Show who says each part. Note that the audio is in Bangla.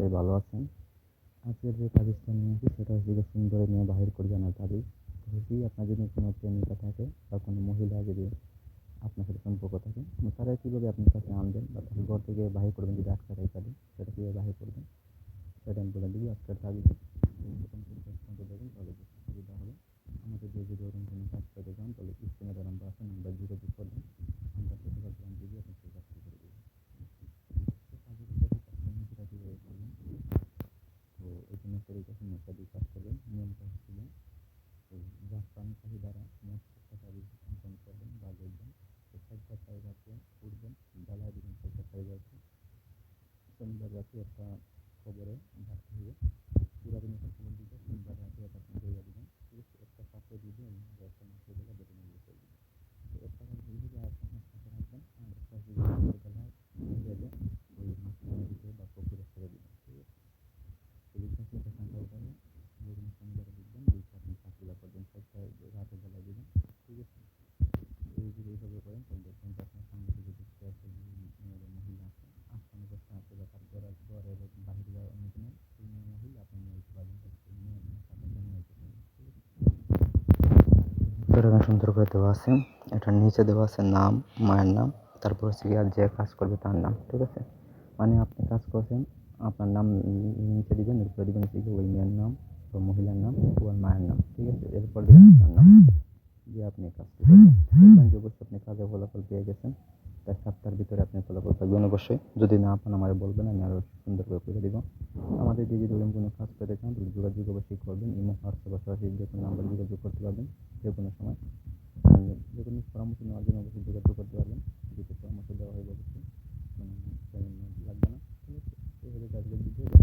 Speaker 1: নিশ্চয়ই ভালো আছেন। আজকের যে তাবিজটা নিয়েছি সেটা হচ্ছে যে সুন্দরী মেয়ে বাহির করে জানার তো হচ্ছে আপনার যদি কোনো প্রেমিকা থাকে বা কোনো মহিলা যদি আপনার সাথে সম্পর্ক থাকে তারা কীভাবে আপনার কাছে আনবেন বা তাদের ঘর থেকে বাহির করবেন, যদি একসাথে ইত্যাদি সেটা কীভাবে বাহির করবেন? সেটা আমি বলে দিবি। আজকের থেকে পর্যন্ত দেখুন, তাহলে সুবিধা হবে আমাদের যে যদি ধরুন কোনো কাজ করতে চান তাহলে স্ক্রিনে যে নাম্বার আছে নাম্বার যোগাযোগ করবেন আমরা প্রতিবার প্ল্যান দিবি আপনি সেই কাজটি করে দেবেন তো কাজের সাথে কাজটা নিজেরা কীভাবে করবেন তো এই জন্য শরীর কাছে মশা দিয়ে কাজ করবেন নিয়মটা হচ্ছে যে ওই জাফরান শাহি দ্বারা মোট একটা তাবিজ অঙ্কন করবেন বা লিখবেন তো চারটা সাইজ আছে উঠবেন জ্বালায় দিবেন চারটা সাইজ আছে শনিবার রাতে একটা খবরে ভাবতে হবে পুরাদিন একটা খবর দিতে শনিবার রাতে একটা ধরে দিবেন একটা পাত্রে দিবেন এবং একটা মাছের বেলা বেটে নিয়ে রেখে দিবেন তো একটা দিয়ে রাখবেন আর একটা বা দিবেন ঠিক আছে যেদিন শনিবারে দিবেন ওইটা আপনি কাজগুলো করবেন চারটা রাতে বেলা দিবেন ঠিক আছে এইভাবে করেন তাহলে দেখবেন থেকে দেখতে আসে যে মেয়ের মহিলা আছে আসামে বসে আছে বা তার ঘরের ঘরের বাহিরে যাওয়ার অনেক নেই সেই মেয়ে মহিলা আপনি নিয়ে যেতে পারবেন সেই মেয়ে আপনাকে নিয়ে যেতে পারবেন ঠিক আছে এখানে সুন্দর করে দেওয়া আছে। এটার নিচে দেওয়া আছে নাম, মায়ের নাম, তারপর হচ্ছে আর যে কাজ করবে তার নাম, ঠিক আছে? মানে আপনি কাজ করছেন, আপনার নাম নিচে দিবেন, এরপরে দিবেন হচ্ছে ওই মেয়ের নাম, বা মহিলার নাম, ওর মায়ের নাম, ঠিক আছে? এরপর দিবেন তার নাম। দিয়ে আপনি কাজটি করবেন। অবশ্যই আপনি কাজের ফলাফল পেয়ে গেছেন। অবশ্যই। যদি না পান আমার বলবেন, আমি আরও সুন্দর করে করে দিব। আমাদের যে যদি কোনো কাজ পেতে চান তাহলে যোগাযোগ অবশ্যই করবেন। ইমো, হোয়াটসঅ্যাপ পাশাপাশি যে কোনো নাম্বার যোগাযোগ করতে পারবেন, যে কোনো সময়। যে কোনো পরামর্শ নেওয়ার জন্য অবশ্যই যোগাযোগ করতে পারবেন। যদি পরামর্শ দেওয়া হয়, অবশ্যই। মানে, লাগবে না। ঠিক আছে?